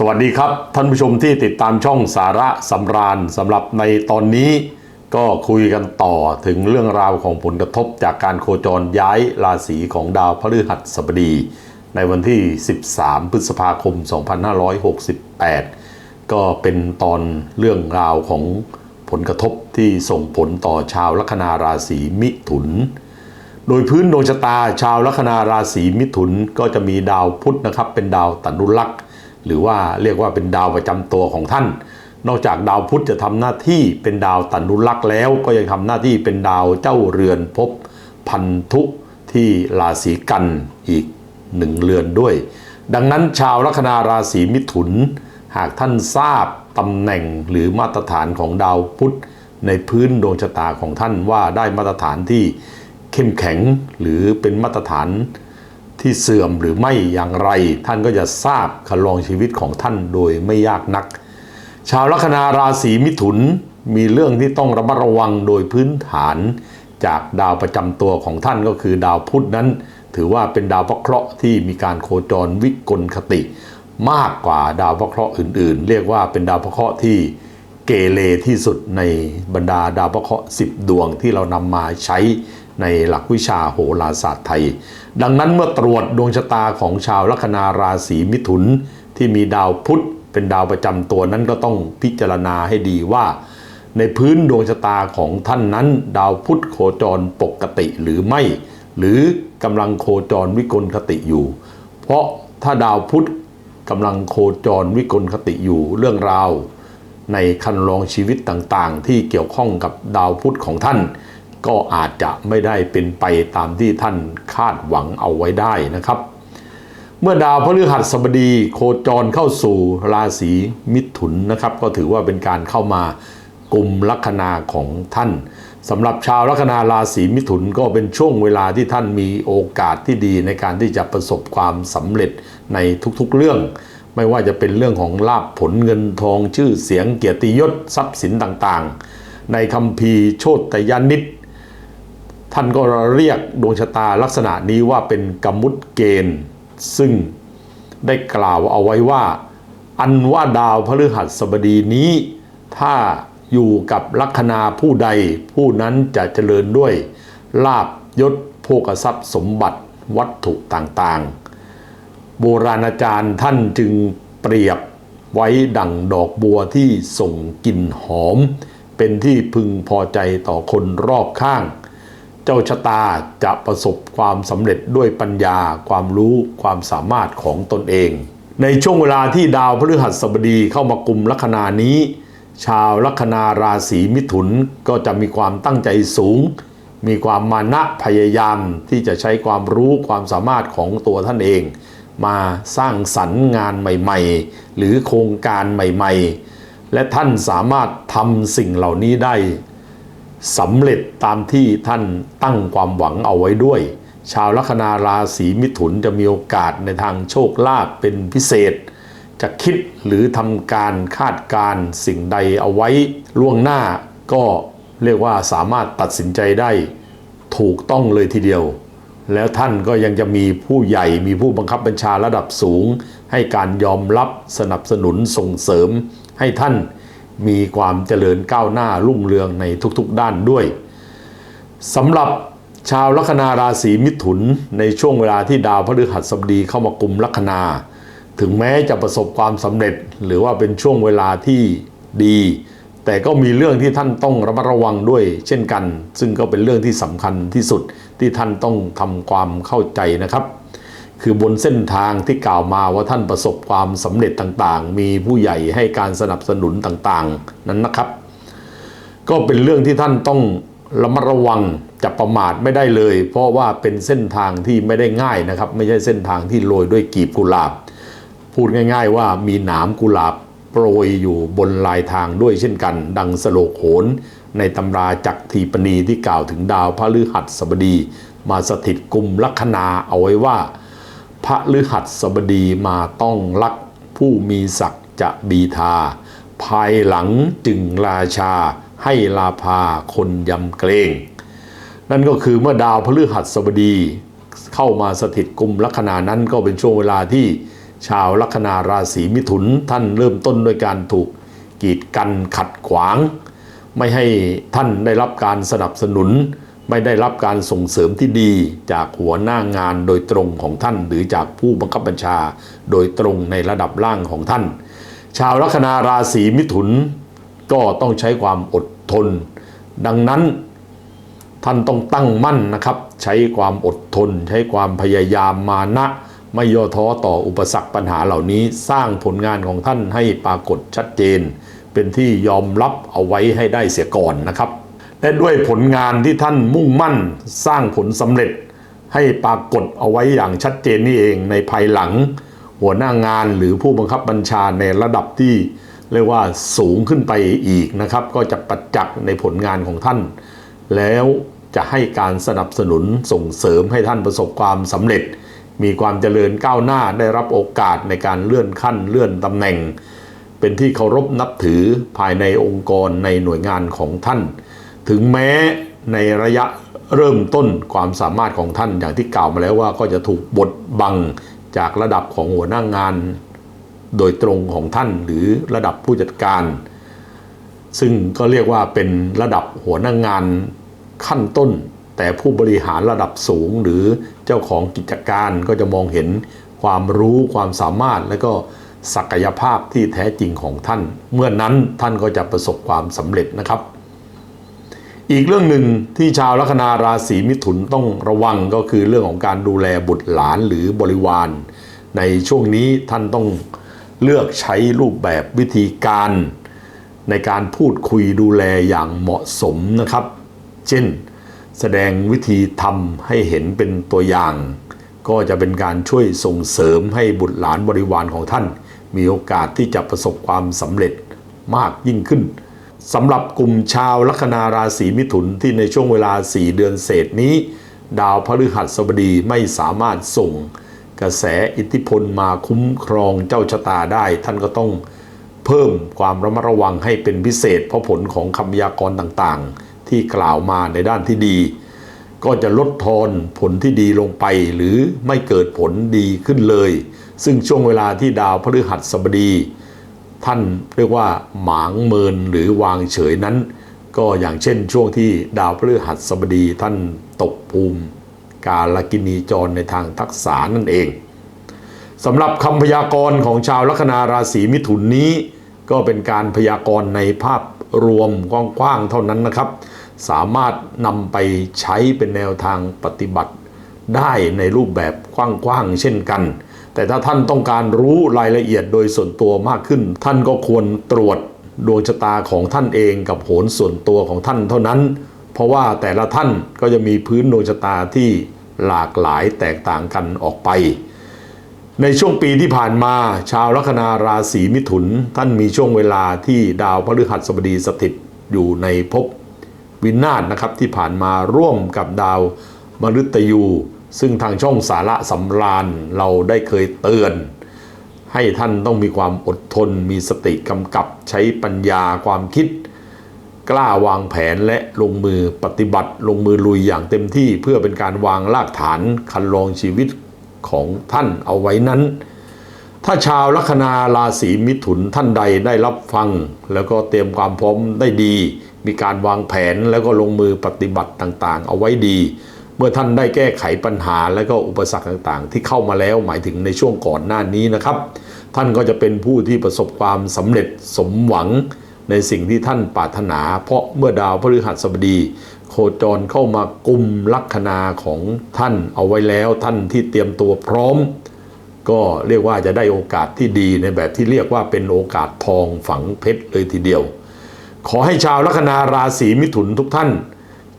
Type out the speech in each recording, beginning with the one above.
สวัสดีครับท่านผู้ชมที่ติดตามช่องสาระสำราญสำหรับในตอนนี้ ก็คุยกันต่อถึงเรื่องราวของผลกระทบจากการโคจรย้ายราศีของดาวพฤหัสบดี ในวันที่ 13 พฤษภาคม 2568 ก็เป็นตอนเรื่องราวของผลกระทบที่ส่งผลต่อชาวลัคนาราศีมิถุน โดยพื้นดวงชะตาชาวลัคนาราศีมิถุนก็จะมีดาวพุธนะครับเป็นดาวตนุลักษ์ หรือว่าเรียกว่าเป็นดาวประจำตัวของท่าน นอกจากดาวพุธจะทำหน้าที่เป็นดาวตันุลักษ์แล้ว ก็ยังทำหน้าที่เป็นดาวเจ้าเรือนภพพันธุที่ราศีกันอีกหนึ่งเรือนด้วย ดังนั้นชาวลัคนาราศีมิถุน หากท่านทราบตำแหน่งหรือมาตรฐานของดาวพุธในพื้นดวงชะตาของท่านว่าได้มาตรฐานที่เข้มแข็งหรือเป็นมาตรฐาน ที่เสื่อมหรือไม่อย่างไร ท่านก็จะทราบคันลองชีวิตของท่านโดยไม่ยากนัก ชาวลัคนาราศีมิถุนมีเรื่องที่ต้องระมัดระวังโดยพื้นฐาน จากดาวประจำตัวของท่านก็คือดาวพุธนั้น ถือว่าเป็นดาวพระเคราะห์ที่มีการโคจรวิกลคติ มากกว่าดาวพระเคราะห์อื่น ๆ เรียกว่าเป็นดาวพระเคราะห์ที่เกเรที่สุดในบรรดาดาวพระเคราะห์10 ดวงที่เรานำมาใช้ ในหลักวิชาโหราศาสตร์ไทย ดังนั้นเมื่อตรวจดวงชะตาของชาวลัคนาราศีมิถุน ที่มีดาวพุธเป็นดาวประจำตัวนั้นก็ต้องพิจารณาให้ดีว่า ในพื้นดวงชะตาของท่านนั้น ดาวพุธโคจรปกติหรือไม่ หรือกำลังโคจรวิกลคติอยู่ เพราะถ้าดาวพุธกำลังโคจรวิกลคติอยู่เรื่องราวในคันลองชีวิตต่างๆ ที่เกี่ยวข้องกับดาวพุธของท่าน ก็อาจจะไม่ได้เป็นไปตามที่ท่านคาดหวังเอาไว้ได้นะครับ เมื่อดาวพฤหัสบดีโคจรเข้าสู่ราศีมิถุนนะครับ ก็ถือว่าเป็นการเข้ามากลุ่มลัคนาของท่านสำหรับชาวลัคนาราศีมิถุนก็เป็นช่วงเวลาที่ท่านมีโอกาสที่ดีในการที่จะประสบความสำเร็จในทุกๆเรื่อง ไม่ว่าจะเป็นเรื่องของลาภผลเงินทองชื่อเสียงเกียรติยศทรัพย์สินต่างๆ ในคัมภีโชตยานิต ท่านก็เรียกดวงชะตาลักษณะนี้ว่าเป็นกมุตเกณฑ์ ซึ่งได้กล่าวเอาไว้ว่า อันว่าดาวพฤหัสบดีนี้ ถ้าอยู่กับลัคนาผู้ใดผู้นั้นจะเจริญด้วย ลาบยศโภกทรัพย์สมบัติวัตถุต่างๆ โบราณอาจารย์ท่านจึงเปรียบไว้ดั่งดอกบัวที่ส่งกลิ่นหอม เป็นที่พึงพอใจต่อคนรอบข้าง เจ้าชะตาจะประสบความสำเร็จด้วยปัญญา ความรู้ความสามารถของตนเอง ในช่วงเวลาที่ดาวพฤหัสบดีเข้ามากลุ่มลัคนานี้ ชาวลัคนาราศีมิถุนก็จะมีความตั้งใจสูง มีความมานะพยายามที่จะใช้ความรู้ความสามารถของตัวท่านเอง มาสร้างสรรค์งานใหม่ๆ หรือโครงการใหม่ๆ และท่านสามารถทำสิ่งเหล่านี้ได้ สำเร็จตามที่ท่านตั้งความหวังเอาไว้ด้วย ชาวลัคนาราศีมิถุนจะมีโอกาสในทางโชคลาภเป็นพิเศษ จะคิดหรือทำการคาดการ์สิ่งใดเอาไว้ล่วงหน้าก็เรียกว่าสามารถตัดสินใจได้ถูกต้องเลยทีเดียว แล้วท่านก็ยังจะมีผู้ใหญ่มีผู้บังคับบัญชาระดับสูง ให้การยอมรับสนับสนุนส่งเสริม ให้ท่าน มีความเจริญก้าวหน้ารุ่งเรืองในทุกๆด้านด้วยสำหรับชาวลัคนาราศีมิถุนในช่วงเวลาที่ดาวพฤหัสบดีเข้ามากลุ่มลัคนา ถึงแม้จะประสบความสำเร็จหรือว่าเป็นช่วงเวลาที่ดี แต่ก็มีเรื่องที่ท่านต้องระมัดระวังด้วย เช่นกัน ซึ่งก็เป็นเรื่องที่สำคัญที่สุดที่ท่านต้องทำความเข้าใจนะครับ คือบนเส้นทางที่กล่าวมาว่าท่านประสบความสำเร็จต่างๆ มีผู้ใหญ่ให้การสนับสนุนต่างๆ นั้นนะครับ ก็เป็นเรื่องที่ท่านต้องระมัดระวังจะประมาทไม่ได้เลย เพราะว่าเป็นเส้นทางที่ไม่ได้ง่ายนะครับ ไม่ใช่เส้นทางที่โรยด้วยกีบกุหลาบ พูดง่าย ๆ ว่ามีหนามกุหลาบโปรยอยู่บนลายทางด้วยเช่นกัน ดังสโลกโหนในตำราจักทีปณีที่กล่าวถึงดาวพระฤหัสบดี มาสถิตกลุ่มลัคนาเอาไว้ว่า พระฤหัสบดีมาต้องรักผู้มีศักดิ์จะบีทา ภายหลังจึงราชาให้ลาภาคนยำเกรง นั่นก็คือเมื่อดาวพฤหัสบดีเข้ามาสถิตกลุ่มลัคนานั้นก็เป็นช่วงเวลาที่ชาวลัคนาราศีมิถุนท่านเริ่มต้นด้วยการถูกกีดกันขัดขวาง ไม่ให้ท่านได้รับการสนับสนุน ไม่ได้รับการส่งเสริมที่ดีจากหัวหน้างานโดยตรงของท่าน หรือจากผู้บังคับบัญชา โดยตรงในระดับล่างของท่าน ชาวลัคนาราศีมิถุน ก็ต้องใช้ความอดทน ดังนั้นท่านต้องตั้งมั่นนะครับ ใช้ความอดทน ใช้ความพยายามมานะ ไม่ย่อท้อต่ออุปสรรคปัญหาเหล่านี้ สร้างผลงานของท่านให้ปรากฏชัดเจน เป็นที่ยอมรับเอาไว้ให้ได้เสียก่อนนะครับ และด้วยผลงานที่ท่านมุ่งมั่นสร้างผลสำเร็จ ให้ปรากฏเอาไว้อย่างชัดเจนนี่เองในภายหลัง หัวหน้างานหรือผู้บังคับบัญชาในระดับที่เรียกว่าสูงขึ้นไปอีกนะครับ ก็จะประจักษ์ในผลงานของท่าน แล้วจะให้การสนับสนุนส่งเสริมให้ท่านประสบความสำเร็จ มีความเจริญก้าวหน้าได้รับโอกาสในการเลื่อนขั้นเลื่อนตำแหน่ง เป็นที่เคารพนับถือภายในองค์กรในหน่วยงานของท่าน ถึงแม้ในระยะเริ่มต้นความสามารถของท่านอย่างที่กล่าวมาแล้วว่าก็จะถูกบดบังจากระดับของหัวหน้างงาน โดยตรงของท่านหรือระดับผู้จัดการ ซึ่งก็เรียกว่าเป็นระดับหัวหน้างงานขั้นต้น แต่ผู้บริหารระดับสูงหรือเจ้าของกิจการก็จะมองเห็นความรู้ความสามารถและก็ศักยภาพที่แท้จริงของท่าน เมื่อนั้นท่านก็จะประสบความสำเร็จนะครับ อีกเรื่องหนึ่งที่ชาวลัคนาราศีมิถุนต้องระวังก็คือเรื่องของการดูแลบุตรหลานหรือบริวาร ในช่วงนี้ท่านต้องเลือกใช้รูปแบบวิธีการ ในการพูดคุยดูแลอย่างเหมาะสมนะครับ เช่น แสดงวิธีทำให้เห็นเป็นตัวอย่าง ก็จะเป็นการช่วยส่งเสริมให้บุตรหลานบริวารของท่าน มีโอกาสที่จะประสบความสำเร็จมากยิ่งขึ้น สำหรับกลุ่มชาวลัคนาราศีมิถุนที่ในช่วงเวลา 4 เดือนเศษนี้ ดาวพฤหัสบดีไม่สามารถส่ง กระแสอิทธิพลมาคุ้มครองเจ้าชะตาได้ ท่านก็ต้องเพิ่มความระมัดระวังให้เป็นพิเศษ เพราะผลของคำยากรต่างๆ ที่กล่าวมาในด้านที่ดี ก็จะลดทอนผลที่ดีลงไปหรือไม่เกิดผลดีขึ้นเลย ซึ่งช่วงเวลาที่ดาวพฤหัสบดี ท่านเรียกว่าหมางเมินหรือวางเฉยนั้น ก็อย่างเช่นช่วงที่ดาวพฤหัสบดีท่านตกภูมิ กาลกินีจรในทางทักษานั่นเองสำหรับคำพยากรณ์ของชาวลัคนาราศีมิถุนนี้ ก็เป็นการพยากรณ์ในภาพรวมกว้างๆเท่านั้นนะครับ สามารถนำไปใช้เป็นแนวทางปฏิบัติได้ในรูปแบบกว้างๆเช่นกัน แต่ถ้าท่านต้องการรู้รายละเอียดโดยส่วนตัวมากขึ้น ท่านก็ควรตรวจดวงชะตาของท่านเองกับโหนส่วนตัวของท่านเท่านั้น เพราะว่าแต่ละท่านก็จะมีพื้นดวงชะตาที่หลากหลายแตกต่างกันออกไป ในช่วงปีที่ผ่านมาชาวลัคนาราศีมิถุน ท่านมีช่วงเวลาที่ดาวพฤหัสบดีสถิตอยู่ในภพวินาศนะครับที่ผ่านมาร่วมกับดาวมฤตยู ซึ่งทางช่องสาระสำราญเราได้เคยเตือน ให้ท่านต้องมีความอดทน มีสติกำกับใช้ปัญญาความคิด กล้าวางแผนและลงมือปฏิบัติ ลงมือลุยอย่างเต็มที่เพื่อเป็นการวางรากฐานคันลองชีวิตของท่านเอาไว้นั้น ถ้าชาวลัคนาราศีมิถุนท่านใดได้รับฟัง แล้วก็เตรียมความพร้อมได้ดี มีการวางแผนแล้วก็ลงมือปฏิบัติต่างๆ เอาไว้ดี เมื่อท่านได้แก้ไขปัญหาและก็อุปสรรคต่างๆ ที่เข้ามาแล้วหมายถึงในช่วงก่อนหน้านี้นะครับ ท่านก็จะเป็นผู้ที่ประสบความสำเร็จสมหวังในสิ่งที่ท่านปรารถนา เพราะเมื่อดาวพฤหัสบดี โคจรเข้ามากลุ่มลัคนาของท่านเอาไว้แล้วท่านที่เตรียมตัวพร้อม ก็เรียกว่าจะได้โอกาสที่ดีในแบบที่เรียกว่าเป็นโอกาสทองฝังเพชรเลยทีเดียว ขอให้ชาวลัคนาราศีมิถุนทุกท่าน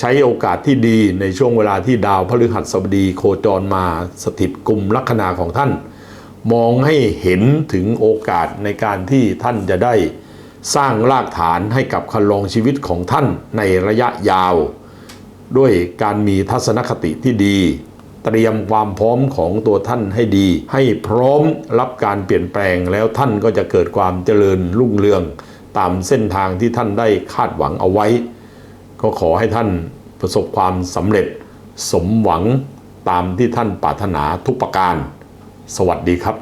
ใช้โอกาสที่ดีในช่วงเวลาที่ดาวพฤหัสบดีโคจรมาสถิตกลุ่มลัคนาของท่าน มองให้เห็นถึงโอกาสในการที่ท่านจะได้สร้างรากฐานให้กับคันลองชีวิตของท่านในระยะยาว ด้วยการมีทัศนคติที่ดี เตรียมความพร้อมของตัวท่านให้ดี ให้พร้อมรับการเปลี่ยนแปลงแล้วท่านก็จะเกิดความเจริญรุ่งเรือง ตามเส้นทางที่ท่านได้คาดหวังเอาไว้ ก็ขอให้ท่านประสบความสำเร็จสมหวังตามที่ท่านปรารถนาทุกประการ สวัสดีครับ